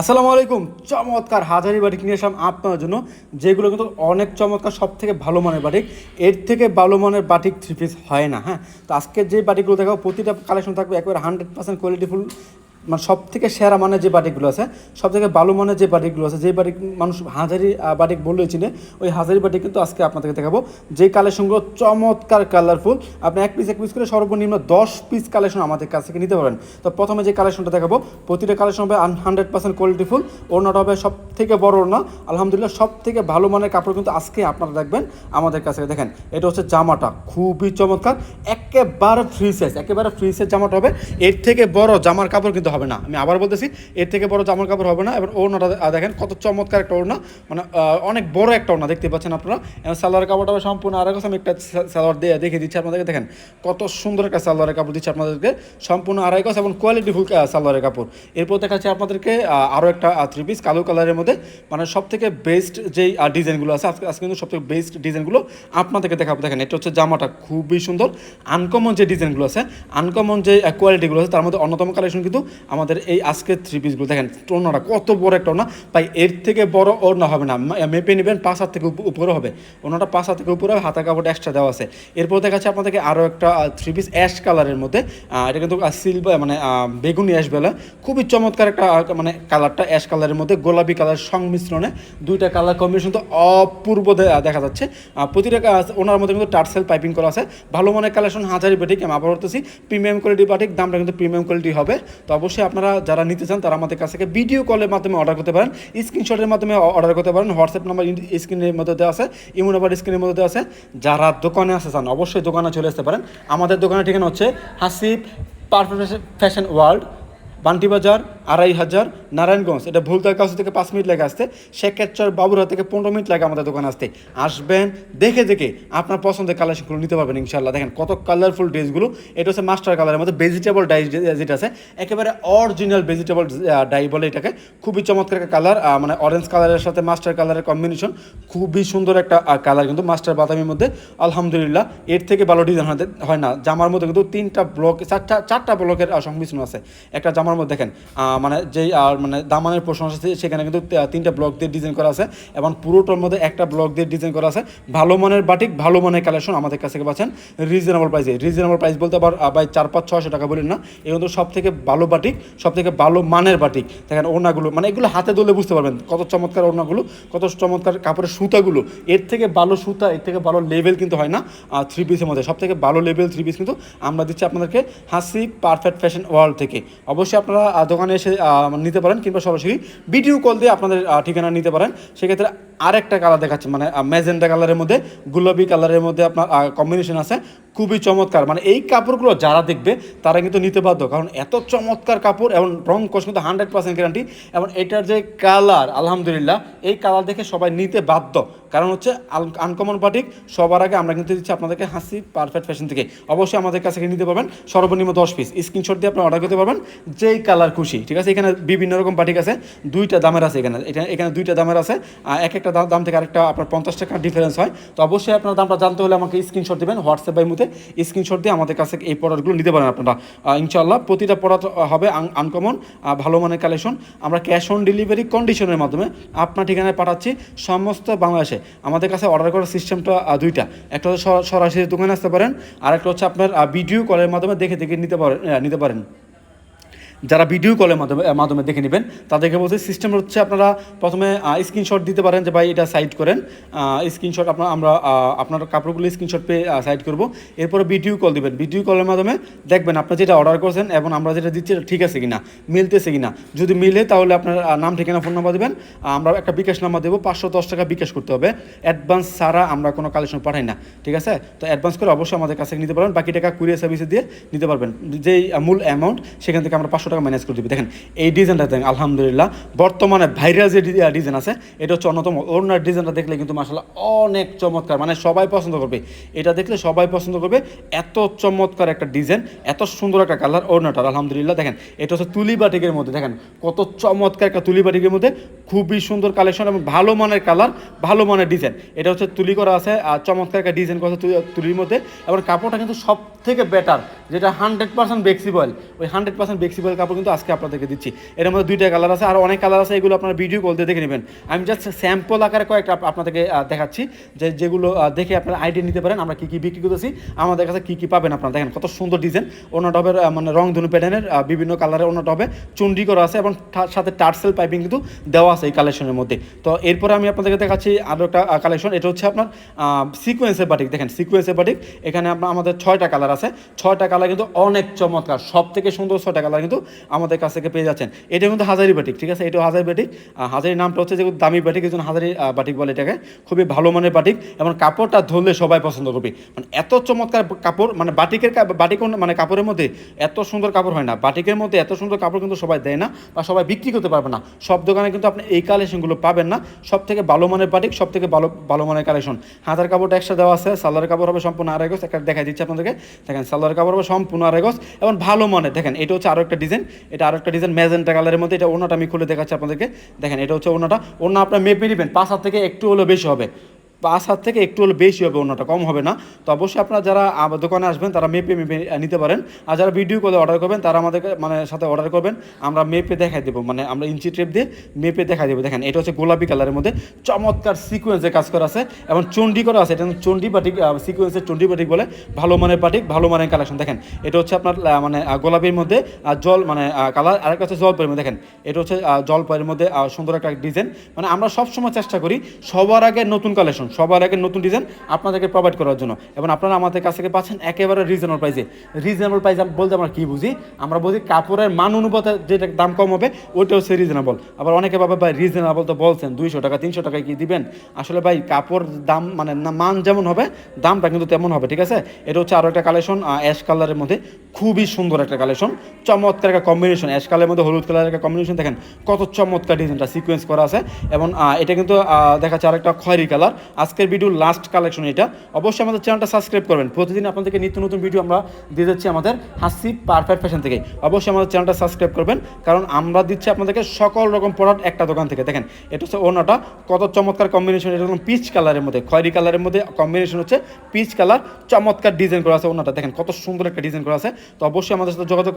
আসসালামু আলাইকুম। চমৎকার হাজারি বাটিক নিয়ে আসলাম আপনার জন্য, যেগুলো কিন্তু অনেক চমৎকার সব থেকে ভালো মানের বাটিক। এর থেকে ভালো মানের বাটিক থ্রি পিস হয় না হ্যাঁ? তো আজকে যে বাটিকগুলো দেখাবো, প্রতিটা কালেকশন থাকবে একবারে হান্ড্রেড পার্সেন্ট কোয়ালিটিফুল মানে সব থেকে সেরা মানের যে বাটিকগুলো আছে সব থেকে ভালো মানের যে বাটিকগুলো আছে, যে বাটিক মানুষ হাজারি বাটিক বললে চিনে, ওই হাজারি বাটিক কিন্তু আজকে আপনাদেরকে দেখাবো। যে কালেকশনগুলো চমৎকার কালারফুল। আপনি এক পিস এক পিস করে সর্বনিম্ন দশ পিস কালেকশন আমাদের কাছ থেকে নিতে পারেন। তো প্রথমে যে কালেকশনটা দেখাবো, প্রতিটা কালেকশন হবে হান্ড্রেড পার্সেন্ট কোয়ালিটিফুল ওড়নাটা হবে সব থেকে বড় ওড়না। আলহামদুলিল্লাহ সব থেকে ভালো মানের কাপড় কিন্তু আজকে আপনারা দেখবেন আমাদের কাছে দেখেন, এটা হচ্ছে জামাটা। খুবই চমৎকার। একেবারে ফ্রি সাইজ একেবারে ফ্রি সাইজ জামাটা হবে। এর থেকে বড় জামার কাপড় কিন্তু হবে না। আমি আবার বলতেছি, এর থেকে বড় জামার কাপড় হবে না। এবার ওড়নাটা দেখেন কত চমৎকার একটা ওড়না। মানে অনেক বড় একটা ওড়না দেখতে পাচ্ছেন আপনারা। এবার সালোয়ার কাপড়টা সম্পূর্ণ আর আমি একটা সালোয়ার দিয়ে দেখে দিচ্ছি আপনাদেরকে। দেখেন কত সুন্দর একটা সালোয়ারের কাপড় দিচ্ছি আপনাদেরকে। সম্পূর্ণ আড়াই গজ এবং কোয়ালিটি ফুল সালোয়ারের কাপড়। এরপর দেখাচ্ছি আপনাদেরকে আরও একটা থ্রি পিস কালো কালারের মধ্যে। মানে সব থেকে বেস্ট যেই ডিজাইনগুলো আছে, আজকে আজকে কিন্তু সব থেকে বেস্ট ডিজাইনগুলো আপনাদেরকে দেখাবো। দেখেন, এটা হচ্ছে জামাটা খুবই সুন্দর। আনকমন যে ডিজাইনগুলো আছে আনকমন যে কোয়ালিটিগুলো আছে, তার মধ্যে অন্যতম কালেকশন কিন্তু আমাদের এই আজকের থ্রি পিসগুলো দেখেন, ওড়নাটা কত বড় একটা ওড়না। ভাই, এর থেকে বড় ওড়না হবে না। মেপে নেবেন, পাঁচ হাত থেকে উপ- উপরে হবে। ওনাটা পাঁচ হাত থেকে উপরে হাতা কাপড় এক্সট্রা দেওয়া আছে। এরপর দেখা যাচ্ছে আপনাদেরকে আরও একটা থ্রি পিস অ্যাশ কালারের মধ্যে। এটা কিন্তু সিলভার মানে বেগুনি অ্যাশ বেলা। খুবই চমৎকার একটা মানে কালারটা অ্যাশ কালারের মধ্যে। গোলাপি কালার সংমিশ্রণে দুইটা কালার কম্বিনেশন তো অপূর্ব দেখা যাচ্ছে। প্রতিটা ওনার মধ্যে কিন্তু টার্সেল পাইপিং করা আছে। ভালো মানের কালেকশন হাজারি বাটিক আমি আবার বলতেছি প্রিমিয়াম কোয়ালিটি বাটিক দামটা কিন্তু প্রিমিয়াম কোয়ালিটি হবে। তো অবশ্যই আপনারা যারা নিতে চান, তারা আমাদের কাছ থেকে ভিডিও কলের মাধ্যমে অর্ডার করতে পারেন। স্ক্রিনশটের মাধ্যমে অর্ডার করতে পারেন। হোয়াটসঅ্যাপ নাম্বার স্ক্রিনের মধ্যে দেওয়া আছে, ইমো নাম্বার স্ক্রিনের মধ্যে আছে। যারা দোকানে আসতে চান, অবশ্যই দোকানে চলে আসতে পারেন। আমাদের দোকানের ঠিকানা হচ্ছে Hasif perfect fashion world, Banti Bazar আড়াই হাজার নারায়ণগঞ্জ। এটা ভুলতার কাছ থেকে পাঁচ মিনিট লাগে আসতে শেখেরচর বাবুরহাট থেকে পনেরো মিনিট লাগে আমাদের দোকানে আসতে আসবেন, দেখে দেখে আপনার পছন্দের কালেকশনগুলো নিতে পারবেন ইনশাল্লাহ দেখেন কত কালারফুল ড্রেসগুলো এটা হচ্ছে মাস্টার কালারের মধ্যে ভেজিটেবল ডাই যেটা আছে, একেবারে অরিজিনাল ভেজিটেবল ডাই বলে এটাকে। খুবই চমৎকার একটা কালার মানে অরেঞ্জ কালারের সাথে মাস্টার কালারের কম্বিনেশন খুবই সুন্দর একটা কালার কিন্তু মাস্টার বাদামির মধ্যে। আলহামদুলিল্লাহ, এর থেকে ভালো ডিজাইন হয় না। জামার মধ্যে কিন্তু তিনটা ব্লক চারটা চারটা ব্লকের সংমিশ্রণ আছে। একটা জামার মধ্যে দেখেন মানে যেই, আর মানে দামানের পোর্শন আছে সেখানে কিন্তু তিনটা ব্লক দিয়ে ডিজাইন করা আছে। এবং পুরোটার মধ্যে একটা ব্লক দিয়ে ডিজাইন করা আছে। ভালো মানের বাটিক ভালো মানের কালেকশন আমাদের কাছ থেকে পাচ্ছেন রিজনেবল প্রাইসে রিজনেবল প্রাইস বলতে আবার ভাই চার, পাঁচ ছশো টাকা বলেন না। এগুলো সব থেকে ভালো বাটিক সব থেকে ভালো মানের বাটিক দেখেন ওড়নাগুলো মানে এগুলো হাতে ধরলে বুঝতে পারবেন কত চমৎকার ওড়নাগুলো, কত চমৎকার কাপড়ের সুতাগুলো। এর থেকে ভালো সুতা, এর থেকে ভালো লেভেল কিন্তু হয় না। থ্রি পিসের মধ্যে সব থেকে ভালো লেভেল থ্রি পিস কিন্তু আমরা দিচ্ছি আপনাদেরকে হাসি পারফেক্ট ফ্যাশন ওয়ার্ল্ড থেকে। অবশ্যই আপনারা দোকানে এসে আহ, নিতে পারেন কিংবা সরাসরি ভিডিও কল দিয়ে আপনাদের ঠিকানা নিতে পারেন। সেক্ষেত্রে আরেকটা কালার দেখাচ্ছে মানে মেজেন্টা কালারের মধ্যে গোলাপি কালারের মধ্যে আপনার কম্বিনেশন আছে। খুবই চমৎকার। মানে এই কাপড়গুলো যারা দেখবে, তারা কিন্তু নিতে বাধ্য। কারণ এত চমৎকার কাপড় এবং রং কোষ কিন্তু হান্ড্রেড পার্সেন্ট গ্যারান্টি এবং এটার যে কালার আলহামদুলিল্লাহ, এই কালার দেখে সবাই নিতে বাধ্য। কারণ হচ্ছে আনকমন বাটিক সবার আগে আমরা কিন্তু দিচ্ছি আপনাদেরকে হাসি পারফেক্ট ফ্যাশন থেকে। অবশ্যই আমাদের কাছে নিতে পারবেন সর্বনিম্ন দশ পিস স্ক্রিনশট দিয়ে আপনি অর্ডার করতে পারবেন যেই কালার খুশি, ঠিক আছে? এখানে বিভিন্ন রকম বাটিক আছে, দুইটা দামের আছে এখানে। এখানে এখানে দুইটা দামের আছে। এক একটা দাম- দাম থেকে আরেকটা আপনার পঞ্চাশ টাকা ডিফারেন্স হয়। তো অবশ্যই আপনার দামটা জানতে হলে আমাকে স্ক্রিনশট দেবেন, হোয়াটসঅ্যাপ বাই মুতে স্ক্রিনশট দিয়ে আমাদের কাছে এই প্রোডাক্টগুলো নিতে পারেন আপনারা। ইনশাল্লাহ প্রতিটা প্রোডাক্ট হবে আনকমন ভালো মানের কালেকশন আমরা ক্যাশ অন ডেলিভারি কন্ডিশনের মাধ্যমে আপনার ঠিকানায় পাঠাচ্ছি সমস্ত বাংলাদেশে। আমাদের কাছে অর্ডার করার সিস্টেমটা দুইটা। একটা হচ্ছে সর- সরাসরি দোকানে আসতে পারেন আর একটা হচ্ছে আপনার ভিডিও কলের মাধ্যমে দেখে দেখে নিতে পারেন নিতে পারেন। যারা ভিডিও কলের মাধ্যমে মাধ্যমে দেখে নেবেন, তাদেরকে বলছে সিস্টেম হচ্ছে আপনারা প্রথমে স্ক্রিনশট দিতে পারেন যে ভাই এটা সাইড করেন। স্ক্রিনশট আপনার, আমরা আপনার কাপড়গুলো স্ক্রিনশট পেয়ে সাইড করব। এরপরে ভিডিও কল দিবেন। ভিডিও কলের মাধ্যমে দেখবেন আপনার যেটা অর্ডার করছেন এবং আমরা যেটা দিচ্ছি এটা ঠিক আছে কিনা, মিলতেছে কিনা। যদি মিলে তাহলে আপনার নাম, ঠিকানা ফোন নাম্বার দেবেন। আমরা একটা বিকাশ নাম্বার দেবো। পাঁচশো দশ টাকা বিকাশ করতে হবে। অ্যাডভান্স ছাড়া আমরা কোনো কালেকশন পাঠাই না, ঠিক আছে? তো অ্যাডভান্স করে অবশ্যই আমাদের কাছে নিতে পারবেন বাকি টাকা কুরিয়ার সার্ভিসে দিয়ে নিতে পারবেন। যেই মূল অ্যামাউন্ট সেখান থেকে আমরা পাঁচশো টাকা ম্যানেজ করে দিবি। দেখেন, এই ডিজাইনটা দেখেন, আলহামদুলিল্লাহ। বর্তমানে ভাইরাল যে ডিজাইন আছে, এটা হচ্ছে অন্যতম। ওনার ডিজাইনটা দেখলে কিন্তু মাসাল্লাহ অনেক চমৎকার। মানে সবাই পছন্দ করবে। এটা দেখলে সবাই পছন্দ করবে। এত চমৎকার একটা ডিজাইন এত সুন্দর একটা কালার ওড়নাটার, আলহামদুলিল্লাহ। দেখেন, এটা হচ্ছে তুলি বাটিকের মধ্যে। দেখেন, কত চমৎকার একটা তুলি বাটিকের মধ্যে খুবই সুন্দর কালেকশন এবং ভালো মানের কালার ভালো মানের ডিজাইন এটা হচ্ছে তুলি করা আছে, আর চমৎকার একটা ডিজাইন করা তুলির মধ্যে। এবং কাপড়টা কিন্তু সব থেকে বেটার যেটা হান্ড্রেড পার্সেন্ট বেক্সিবল ওই হান্ড্রেড পার্সেন্ট ফ্লেক্সিবল কাপড় কিন্তু আজকে আপনাদেরকে দিচ্ছি। এর মধ্যে দুইটা কালার আছে আর অনেক কালার আছে এগুলো আপনারা ভিডিও কল দিয়ে দেখে নেবেন। আমি জাস্ট স্যাম্পল আকারে কয়েকটা আপ- আপনাদেরকে দেখাচ্ছি। যে যেগুলো দেখে আপনারা আইডিয়া নিতে পারেন আমরা কী কী বিক্রি করতেছি আমাদের কাছে কী কী পাবেন আপনারা দেখেন কত সুন্দর ডিজাইন অন্য আহ, মানে রং ধনু প্যাটার্নের বিভিন্ন কালারের অন্য হবে চুন্ডি করা আছে এবং সাথে টার্সেল পাইপিং কিন্তু দেওয়া আছে এই কালেকশনের মধ্যে। তো এরপরে আমি আপনাদেরকে দেখাচ্ছি আরও একটা কালেকশন এটা হচ্ছে আপনার সিকোয়েন্সের বাটিক দেখেন সিকোয়েন্সের বাটিক এখানে আপনার আমাদের ছয়টা কালার আছে। ছয়টা কালার কিন্তু অনেক চমৎকার সব থেকে সুন্দর ছয়টা কালার কিন্তু আমাদের কাছ থেকে পেয়ে যাচ্ছেন। এটা কিন্তু হাজারি বাটিক ঠিক আছে? এটা হাজারি বাটিক হাজারি নামটা হচ্ছে যে দামি বাটিক এই জন্য হাজারি বাটিক বলে এটাকে। খুবই ভালো মানের বাটিক এবং কাপড়টা ধরলে সবাই পছন্দ করবে। মানে এত চমৎকার কাপড় মানে বাটিকের বাটিক মানে কাপড়ের মধ্যে এত সুন্দর কাপড় হয় না। বাটিকের মধ্যে এত সুন্দর কাপড় কিন্তু সবাই দেয় না বা সবাই বিক্রি করতে পারবে না। সব দোকানে কিন্তু আপনি এই কালেকশনগুলো পাবেন না। সব থেকে ভালো মানের বাটিক সব থেকে ভালো ভালো মানের কালেকশন হাতার কাপড়টা এক্সট্রা দেওয়া আছে। সালোয়ার কাপড় হবে সম্পূর্ণ আড়াই গজ। একটা দেখাই দিচ্ছি আপনাদেরকে। দেখেন সালোয়ার কাপড় হবে সম্পূর্ণ আড়াই গজ। এবং ভালো মানের, দেখেন, এটা হচ্ছে আরও একটা ডিজাইন এটা আরও একটা ডিজাইন ম্যাজেন্টা কালারের মধ্যে, এটা ওনাটা আমি খুলে দেখাচ্ছি আপনাদেরকে। দেখেন, এটা হচ্ছে ওনাটা ওনা আপনার মেপে নেবেন পাঁচ হাত থেকে একটু হলেও বেশি হবে। পাঁচ হাত থেকে একটু হলে বেশি হবে অন্যটা কম হবে না। তো অবশ্যই আপনারা যারা দোকানে আসবেন, তারা মেপে মেপে নিতে পারেন। আর যারা ভিডিও করে অর্ডার করবেন, তারা আমাদেরকে মানে সাথে অর্ডার করবেন। আমরা মেপে দেখাই দেবো মানে আমরা ইঞ্চি টেপ দিয়ে মেপে দেখাই দেবো। দেখেন, এটা হচ্ছে গোলাপি কালারের মধ্যে চমৎকার সিকোয়েন্সে কাজ করা আছে। এবং চণ্ডী করা আছে, এটা চণ্ডী পাটিক সিকোয়েন্সের চণ্ডী পাটিক বলে, ভালো মানের পাটিক ভালো মানের কালেকশন দেখেন, এটা হচ্ছে আপনার মানে গোলাপির মধ্যে জল মানে কালার আরেকটা হচ্ছে জলপাইয়ের মধ্যে। দেখেন, এটা হচ্ছে জলপাইয়ের মধ্যে সুন্দর একটা ডিজাইন মানে আমরা সবসময় চেষ্টা করি, সবার আগে নতুন কালেকশন সবার আগে নতুন ডিজাইন আপনাদেরকে প্রোভাইড করার জন্য। এবং আপনারা আমাদের কাছ থেকে পাচ্ছেন একেবারে রিজনেবল প্রাইসে রিজনেবল প্রাইস বলতে আমরা কি বুঝি? আমরা বুঝি কাপড়ের মান অনুপাতে যেটা দাম কম হবে ওইটা হচ্ছে রিজনেবল আবার অনেকে ভাবে, ভাই রিজনেবল তো বলছেন, দুইশো টাকা, তিনশো টাকায় কি দিবেন? আসলে ভাই, কাপড় দাম মানে মান যেমন হবে, দামটা কিন্তু তেমন হবে, ঠিক আছে? এটা হচ্ছে আরও একটা কালেকশন অ্যাশ কালারের মধ্যে খুবই সুন্দর একটা কালেকশন চমৎকার একটা কম্বিনেশন অ্যাশ কালারের মধ্যে হলুদ কালারের একটা কম্বিনেশন দেখেন কত চমৎকার ডিজাইনটা সিকোয়েন্স করা আছে। এবং এটা কিন্তু দেখা যাচ্ছে আরেকটা খয়েরি কালার আজকের ভিডিও লাস্ট কালেকশন এটা। অবশ্যই আমাদের চ্যানেলটা সাবস্ক্রাইব করবেন। প্রতিদিন আপনাদেরকে নিত্য নতুন ভিডিও আমরা দিয়ে যাচ্ছি আমাদের হাসি পারফেক্ট ফ্যাশন থেকে। অবশ্যই আমাদের চ্যানেলটা সাবস্ক্রাইব করবেন, কারণ আমরা দিচ্ছি আপনাদেরকে সকল রকম প্রোডাক্ট একটা দোকান থেকে। দেখেন, এটা হচ্ছে ওনাটা কত চমৎকার কম্বিনেশন এটা হলো পিচ কালারের মধ্যে। খয়েরি কালারের মধ্যে কম্বিনেশন হচ্ছে পিচ কালার চমৎকার ডিজাইন করা আছে ওনাটা দেখেন, কত সুন্দর একটা ডিজাইন করা আছে। তো অবশ্যই আমাদের সাথে যোগাযোগ